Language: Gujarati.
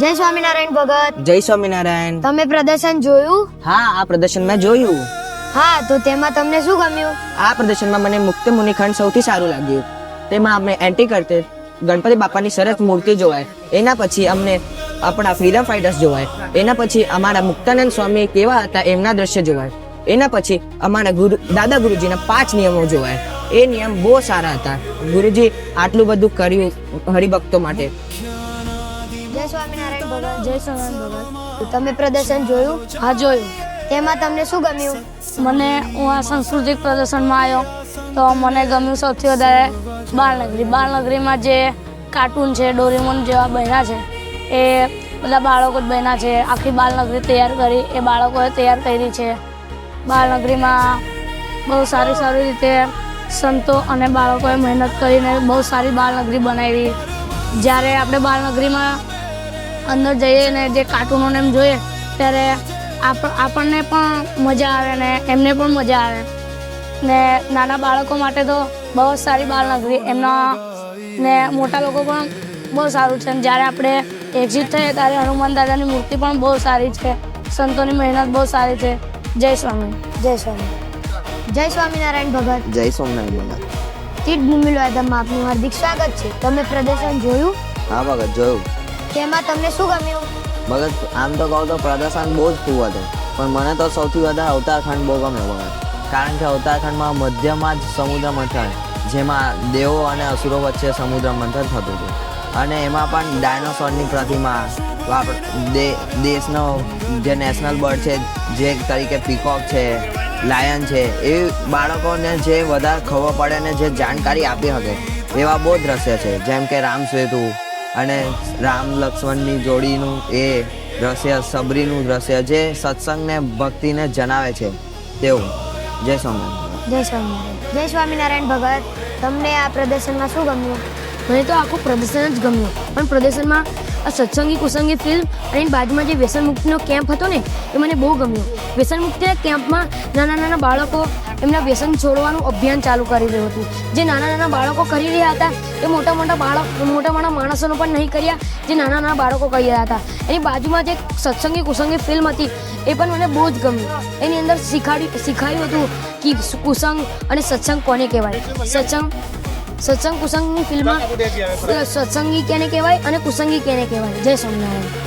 જય સ્વામિનારાયણ ભગત. જય સ્વામિનારાયણ. તમે પ્રદર્શન જોયું? હા આ પ્રદર્શન મેં જોયું. હા તો તેમાં તમને શું ગમ્યું? આ પ્રદર્શનમાં મને મુક્ત મુનિખંડ સૌથી સારું લાગ્યું. તેમાં અમે એન્ટી કરતે ગણપતિ બાપાની સરસ મૂર્તિ જોવાય. એના પછી અમને આપણા ફ્રીડમ ફાઇટર્સ જોવાય. એના પછી અમારા મુક્તાનંદ સ્વામી કેવા હતા એમના દ્રશ્ય જોવાય. એના પછી અમારા ગુરુ દાદા ગુરુજીના પાંચ નિયમો જોવાય. એ નિયમ બહુ સારા હતા. ગુરુજી આટલું બધું કર્યું હરિભક્તો માટે. જય સ્વામિનારાયણ ભગવાન જય સ્વામિનારાયણ તમે પ્રદર્શન જોયું? હા જોયું. તેમાં તમને શું ગમ્યું? મને હું આ સાંસ્કૃતિક પ્રદર્શનમાં આવ્યો તો મને ગમ્યું સૌથી વધારે બાળનગરી. બાળનગરીમાં જે કાર્ટૂન છે ડોરેમોન જેવા બન્યા છે એ બધા બાળકો જ બન્યા છે. આખી બાળનગરી તૈયાર કરી એ બાળકોએ તૈયાર કરી છે. બાળનગરીમાં બહુ સારી સારી રીતે સંતો અને બાળકોએ મહેનત કરીને બહુ સારી બાળનગરી બનાવી. જ્યારે આપણે બાળનગરીમાં અંદર જઈએ ને જે કાર્ટૂનોને એમ જોઈએ ત્યારે આપ આપણને પણ મજા આવે ને એમને પણ મજા આવે. ને નાના બાળકો માટે તો બહુ જ સારી બાળનગરી એમના ને મોટા લોકો પણ બહુ સારું છે. અને જ્યારે આપણે એક્ઝિટ થઈએ ત્યારે હનુમાન દાદાની મૂર્તિ પણ બહુ સારી છે. સંતોની મહેનત બહુ સારી છે. જય સ્વામી જય સ્વામી. જય સ્વામિનારાયણ ભગત. જય સોમનાથ તીર્થ ભૂમિ આપનું હાર્દિક સ્વાગત છે. તમે પ્રદર્શન જોયું? હા ભગત જોયું. તેમાં તમને શું ગમ્યું? ભગત, આમ તો કહું તો પ્રદર્શન બહુ જ ખૂબ હતું, પણ મને તો સૌથી વધારે અવતારખંડ બહુ ગમ્યો ભગત. કારણ કે અવતારખંડમાં મધ્યમાં જ સમુદ્ર મંથન, જેમાં દેવો અને અસુરો વચ્ચે સમુદ્ર મંથન થતું હતું. અને એમાં પણ ડાયનોસોરની પ્રતિમા દે- દેશનો જે નેશનલ બર્ડ છે, જે તરીકે પીકોક છે, લાયન છે એ બાળકોને જે વધારે ખબર પડે ને જે જાણકારી આપી શકે, એવા બહુ દ્રશ્ય છે. જેમ કે રામ સેતુ અને રામ લક્ષ્મણની જોડીનું એ દ્રશ્ય, સબરીનું દ્રશ્ય જે સત્સંગને, ભક્તિને જણાવે છે. તેવું. જય સ્વામિનારાયણ. જય સ્વામિનારાયણ. જય સ્વામિનારાયણ ભગત. તમને આ પ્રદર્શનમાં શું ગમ્યું? મને તો આખું પ્રદર્શન જ ગમ્યું. પણ પ્રદર્શનમાં આ સત્સંગી કુસંગી ફિલ્મ અને એની બાજુમાં જે વ્યસન મુક્તિનો કેમ્પ હતો ને, એ મને બહુ ગમ્યો. વ્યસન મુક્તિના કેમ્પમાં નાના નાના બાળકો એમના વ્યસન છોડવાનું અભિયાન ચાલુ કરી રહ્યું હતું. જે નાના નાના બાળકો કરી રહ્યા હતા એ મોટા મોટા બાળક મોટા મોટા માણસોનો પણ નહીં કર્યા જે નાના નાના બાળકો કરી રહ્યા હતા. એની બાજુમાં જે સત્સંગી કુસંગી ફિલ્મ હતી એ પણ મને બહુ જ ગમ્યું. એની અંદર શીખાડ્યું શીખાયું હતું કે કુસંગ અને સત્સંગ કોને કહેવાય? સત્સંગ સત્સંગ કુસંગની ફિલ્મમાં સત્સંગી કેને કહેવાય અને કુસંગી કેને કહેવાય? જય સ્વામિનારાયણ.